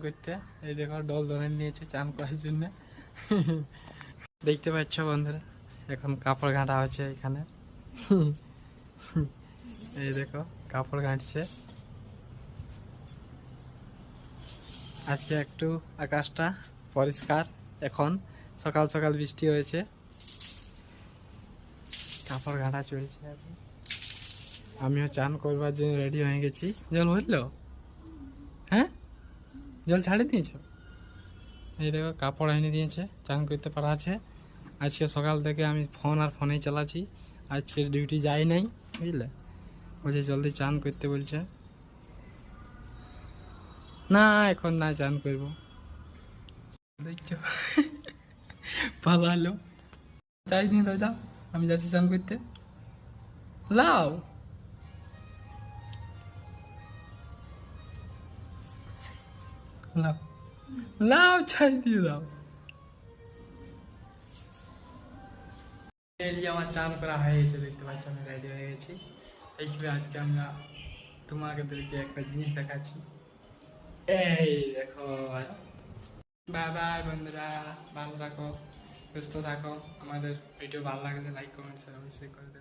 করতে। এই দেখো, ডল ধরে নিয়েছে চান করার জন্য। দেখতে পাচ্ছ বন্ধুরা, এখন কাপড় ঘাঁটা হচ্ছে এখানে। এই দেখো, কাপড় ঘাঁটছে। আজকে একটু আকাশটা পরিষ্কার, এখন সকাল সকাল বৃষ্টি হয়েছে। কাপড় ঘাঁটা চলছে। আমিও চান করবার জন্য রেডি হয়ে গেছি। জল বুঝলো হ্যাঁ? জল ছাড়ে দিয়েছ? এই দেখো, কাপড় এনে দিয়েছে, চান করতে পারা আছে। আজকে সকাল থেকে আমি ফোন আর ফোনেই চালাচ্ছি। আজকে ডিউটি যাই নাই, বুঝলে? বলছে, জলদি চান করতে বলছে। না, এখন না, চান করব। দেখছ? পালালো। চাই নি দাদা, আমি যাচ্ছি চান করতে। লাও। লাও। লাও চাই দিয়ে দাও। রেডি আমার চান করা হয়ে গেছে, দেখতে পাচ্ছি আমি রেডি হয়ে গেছি। দেখবে আজকে আমরা তোমাদেরকে একটা জিনিস দেখাচ্ছি। এই দেখো বাই বাই বন্ধুরা, ভালো থাকো, সুস্থ থাকো। আমাদের ভিডিও ভালো লাগলে লাইক কমেন্ট শেয়ার অবশ্যই করে দেবে।